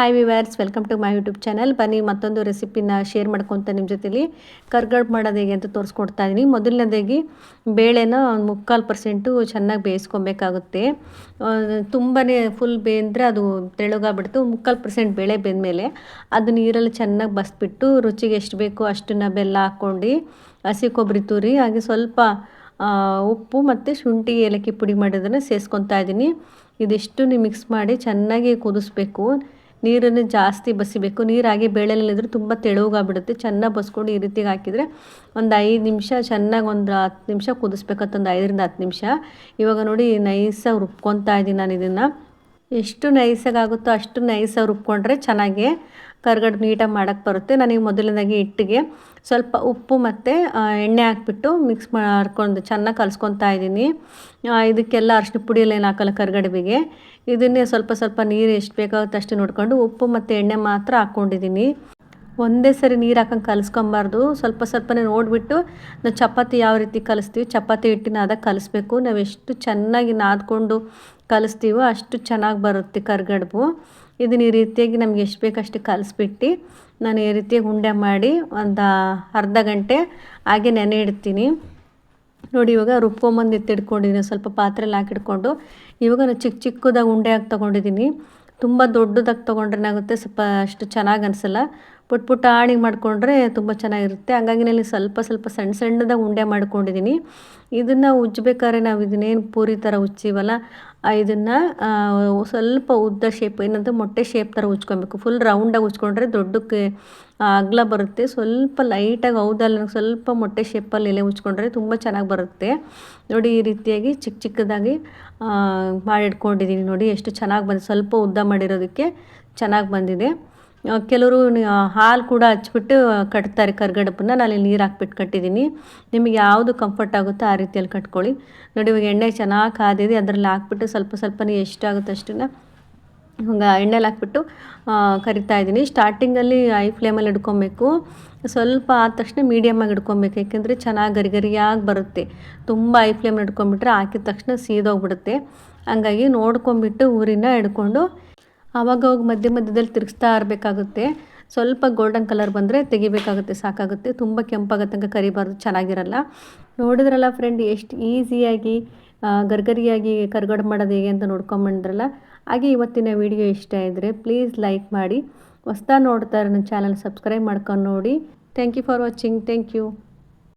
Hi viewers welcome to my YouTube channel ಬನ್ನಿ, ಮತ್ತೊಂದು ರೆಸಿಪಿನ ಶೇರ್ ಮಾಡ್ಕೊತ ನಿಮ್ಮ ಜೊತೆಲಿ. ಕರ್ಗಡ್ ಮಾಡೋದು ಹೇಗೆ ಅಂತ ತೋರಿಸ್ಕೊಡ್ತಾ ಇದ್ದೀನಿ ಮೊದಲನೇದಾಗಿ ಬೇಳೆನ ಒಂದು ಮುಕ್ಕಾಲು ಪರ್ಸೆಂಟು ಚೆನ್ನಾಗಿ ಬೇಯಿಸ್ಕೊಬೇಕಾಗುತ್ತೆ. ತುಂಬಾ ಫುಲ್ ಬೇಂದರೆ ಅದು ತೆಳುಗಾಗ್ಬಿಡ್ತು. ಮುಕ್ಕಾಲು ಪರ್ಸೆಂಟ್ ಬೇಳೆ ಬೆಂದಮೇಲೆ ಅದು ನೀರಲ್ಲಿ ಚೆನ್ನಾಗಿ ಬಸ್ಬಿಟ್ಟು ರುಚಿಗೆ ಎಷ್ಟು ಬೇಕೋ ಅಷ್ಟನ್ನ ಬೆಲ್ಲ ಹಾಕ್ಕೊಂಡು ಹಸಿ ಕೊಬ್ಬರಿ ತುರಿ, ಹಾಗೆ ಸ್ವಲ್ಪ ಉಪ್ಪು ಮತ್ತು ಶುಂಠಿ, ಏಲಕ್ಕಿ ಪುಡಿ ಮಾಡೋದನ್ನು ಸೇರಿಸ್ಕೊತಾ ಇದ್ದೀನಿ ಇದಿಷ್ಟು ಮಿಕ್ಸ್ ಮಾಡಿ ಚೆನ್ನಾಗಿ ಕುದಿಸ್ಬೇಕು. ನೀರನ್ನು ಜಾಸ್ತಿ ಬಸಿಬೇಕು. ನೀರಾಗಿ ಬೇಳೆಲಿದ್ರೆ ತುಂಬ ತೆಳುಗಾಗ್ಬಿಡುತ್ತೆ ಚೆನ್ನಾಗಿ ಬಸ್ಕೊಂಡು ಈ ರೀತಿಗೆ ಹಾಕಿದರೆ ಒಂದು ಐದು ನಿಮಿಷ, ಚೆನ್ನಾಗಿ ಒಂದು ಹತ್ತು ನಿಮಿಷ ಕುದಿಸ್ಬೇಕಂತ ಒಂದು ಐದರಿಂದ ಹತ್ತು ನಿಮಿಷ. ಇವಾಗ ನೋಡಿ ನೈಸಾಗಿ ರುಬ್ಕೊತಾ ಇದ್ದೀನಿ ನಾನು ಇದನ್ನು. ಎಷ್ಟು ನೈಸಾಗಿ ಆಗುತ್ತೋ ಅಷ್ಟು ನೈಸಾಗಿ ರುಬ್ಕೊಂಡ್ರೆ ಚೆನ್ನಾಗಿ ಕರ್ಗಡ್ ನೀಟಾಗಿ ಮಾಡೋಕ್ಕೆ ಬರುತ್ತೆ. ನನಗೆ ಮೊದಲನೇದಾಗಿ ಹಿಟ್ಟಿಗೆ ಸ್ವಲ್ಪ ಉಪ್ಪು ಮತ್ತು ಎಣ್ಣೆ ಹಾಕ್ಬಿಟ್ಟು ಮಿಕ್ಸ್ ಮಾಡ್ಕೊಂಡು ಚೆನ್ನಾಗಿ ಕಲಿಸ್ಕೊತಾ ಇದ್ದೀನಿ. ಇದಕ್ಕೆಲ್ಲ ಅರಿಶಿನ ಪುಡಿಯಲ್ಲಿ ಏನು ಹಾಕಲ್ಲ ಕರ್ಗಡ್ಬಿಗೆ ಇದನ್ನೇ ಸ್ವಲ್ಪ ಸ್ವಲ್ಪ ನೀರು ಎಷ್ಟು ಬೇಕಾಗುತ್ತೆ ಅಷ್ಟು ನೋಡಿಕೊಂಡು ಉಪ್ಪು ಮತ್ತು ಎಣ್ಣೆ ಮಾತ್ರ ಹಾಕ್ಕೊಂಡಿದ್ದೀನಿ ಒಂದೇ ಸರಿ ನೀರು ಹಾಕಂಗೆ ಕಲಿಸ್ಕೊಬಾರ್ದು. ಸ್ವಲ್ಪ ಸ್ವಲ್ಪನೇ ನೋಡಿಬಿಟ್ಟು ನಾವು ಚಪಾತಿ ಯಾವ ರೀತಿ ಕಲಿಸ್ತೀವಿ, ಚಪಾತಿ ಹಿಟ್ಟಿನ ಅದ ಕಲಿಸ್ಬೇಕು. ನಾವು ಎಷ್ಟು ಚೆನ್ನಾಗಿ ನಾದ್ಕೊಂಡು ಕಲಿಸ್ತೀವೋ ಅಷ್ಟು ಚೆನ್ನಾಗಿ ಬರುತ್ತೆ ಕರ್ಗಡ್ಬು. ಇದನ್ನ ಈ ರೀತಿಯಾಗಿ ನಮ್ಗೆ ಎಷ್ಟು ಬೇಕಷ್ಟು ಕಲಿಸ್ಬಿಟ್ಟು ನಾನು ಈ ರೀತಿಯಾಗಿ ಉಂಡೆ ಮಾಡಿ ಒಂದು ಅರ್ಧ ಗಂಟೆ ಹಾಗೆ ನೆನೆ ಇಡ್ತೀನಿ. ನೋಡಿ ಇವಾಗ ರುಬ್ಕೊಂಬಂದು ಎತ್ತಿಡ್ಕೊಂಡಿದ್ದೀನಿ ಸ್ವಲ್ಪ ಪಾತ್ರೆಲಿ ಹಾಕಿಡ್ಕೊಂಡು. ಇವಾಗ ನಾನು ಚಿಕ್ಕ ಚಿಕ್ಕದಾಗಿ ಉಂಡೆ ಹಾಕಿ ತೊಗೊಂಡಿದ್ದೀನಿ ತುಂಬ ದೊಡ್ಡದಾಗಿ ತೊಗೊಂಡ್ರೆ ಏನಾಗುತ್ತೆ? ಸ್ವಲ್ಪ ಅಷ್ಟು ಚೆನ್ನಾಗಿ ಅನಿಸಲ್ಲ. ಪುಟ್ ಪುಟ್ಟ ಆಣಿಗೆ ಮಾಡಿಕೊಂಡ್ರೆ ತುಂಬ ಚೆನ್ನಾಗಿರುತ್ತೆ. ಹಂಗಾಗಿ ನಾನು ಸ್ವಲ್ಪ ಸ್ವಲ್ಪ ಸಣ್ಣ ಸಣ್ಣದಾಗಿ ಉಂಡೆ ಮಾಡ್ಕೊಂಡಿದ್ದೀನಿ ಇದನ್ನು ಉಜ್ಜಬೇಕಾದ್ರೆ ನಾವು ಇದನ್ನೇನು ಪೂರಿ ಥರ ಉಜ್ಜೀವಲ್ಲ? ಇದನ್ನು ಸ್ವಲ್ಪ ಉದ್ದ ಶೇಪ್ ಏನಂತ ಮೊಟ್ಟೆ ಶೇಪ್ ಥರ ಉಚ್ಕೊಬೇಕು ಫುಲ್ ರೌಂಡಾಗಿ ಉಚ್ಕೊಂಡ್ರೆ ದೊಡ್ಡಕ್ಕೆ ಅಗಲ ಬರುತ್ತೆ. ಸ್ವಲ್ಪ ಲೈಟಾಗಿ ಹೌದಲ್ಲ ಸ್ವಲ್ಪ ಮೊಟ್ಟೆ ಶೇಪಲ್ಲಿ ಎಲೆ ಉಚ್ಕೊಂಡ್ರೆ ತುಂಬ ಚೆನ್ನಾಗಿ ಬರುತ್ತೆ. ನೋಡಿ, ಈ ರೀತಿಯಾಗಿ ಚಿಕ್ಕ ಚಿಕ್ಕದಾಗಿ ಮಾಡಿಟ್ಕೊಂಡಿದ್ದೀನಿ ನೋಡಿ, ಎಷ್ಟು ಚೆನ್ನಾಗಿ ಬಂದು, ಸ್ವಲ್ಪ ಉದ್ದ ಮಾಡಿರೋದಕ್ಕೆ ಚೆನ್ನಾಗಿ ಬಂದಿದೆ. ಕೆಲವರು ಹಾಲು ಕೂಡ ಹಚ್ಬಿಟ್ಟು ಕಟ್ತಾರೆ ಕರ್ಗಡಪನ್ನ. ನಾನು ಇಲ್ಲಿ ನೀರು ಹಾಕ್ಬಿಟ್ಟು ಕಟ್ಟಿದ್ದೀನಿ ನಿಮಗೆ ಯಾವುದು ಕಂಫರ್ಟ್ ಆಗುತ್ತೋ ಆ ರೀತಿಯಲ್ಲಿ ಕಟ್ಕೊಳ್ಳಿ. ನೋಡಿ, ಇವಾಗ ಎಣ್ಣೆ ಚೆನ್ನಾಗಿ ಕಾದಿದೆ. ಅದರಲ್ಲಿ ಹಾಕ್ಬಿಟ್ಟು ಸ್ವಲ್ಪ ಸ್ವಲ್ಪನೇ ಎಷ್ಟಾಗುತ್ತೆ ಅಷ್ಟನ್ನು ಹಂಗೆ ಎಣ್ಣೆಲಿ ಹಾಕ್ಬಿಟ್ಟು ಕರಿತಾ ಇದ್ದೀನಿ ಸ್ಟಾರ್ಟಿಂಗಲ್ಲಿ ಐ ಫ್ಲೇಮಲ್ಲಿ ಹಿಡ್ಕೊಬೇಕು ಸ್ವಲ್ಪ ಆದ ತಕ್ಷಣ ಮೀಡಿಯಮಾಗಿ ಹಿಡ್ಕೊಬೇಕು ಯಾಕೆಂದರೆ ಚೆನ್ನಾಗಿ ಗರಿ ಗರಿಯಾಗಿ ಬರುತ್ತೆ. ತುಂಬ ಐ ಫ್ಲೇಮ್ ಹಿಡ್ಕೊಂಬಿಟ್ರೆ ಹಾಕಿದ ತಕ್ಷಣ ಸೀದೋಗ್ಬಿಡುತ್ತೆ. ಹಂಗಾಗಿ ನೋಡ್ಕೊಂಬಿಟ್ಟು ಊರಿನ ಹಿಡ್ಕೊಂಡು ಆವಾಗ ಮಧ್ಯ ಮಧ್ಯದಲ್ಲಿ ತಿರುಗಿಸ್ತಾ ಇರಬೇಕಾಗುತ್ತೆ. ಸ್ವಲ್ಪ ಗೋಲ್ಡನ್ ಕಲರ್ ಬಂದರೆ ತೆಗಿಬೇಕಾಗುತ್ತೆ, ಸಾಕಾಗುತ್ತೆ. ತುಂಬ ಕೆಂಪಾಗೋ ತನಕ ಕರಿಬಾರ್ದು, ಚೆನ್ನಾಗಿರಲ್ಲ. ನೋಡಿದ್ರಲ್ಲ ಫ್ರೆಂಡ್ ಎಷ್ಟು ಈಸಿಯಾಗಿ ಗರ್ಗರಿಯಾಗಿ ಕರ್ಗಡ ಮಾಡೋದು ಹೇಗೆ ಅಂತ ನೋಡ್ಕೊಂಬಂದ್ರಲ್ಲ ಹಾಗೆ ಇವತ್ತಿನ ವಿಡಿಯೋ ಇಷ್ಟ ಇದ್ದರೆ ಪ್ಲೀಸ್ ಲೈಕ್ ಮಾಡಿ. ಹೊಸ್ತಾ ನೋಡ್ತಾರೆ ನನ್ನ ಚಾನಲ್ ಸಬ್ಸ್ಕ್ರೈಬ್ ಮಾಡ್ಕೊಂಡು ನೋಡಿ. Thank you for watching thank you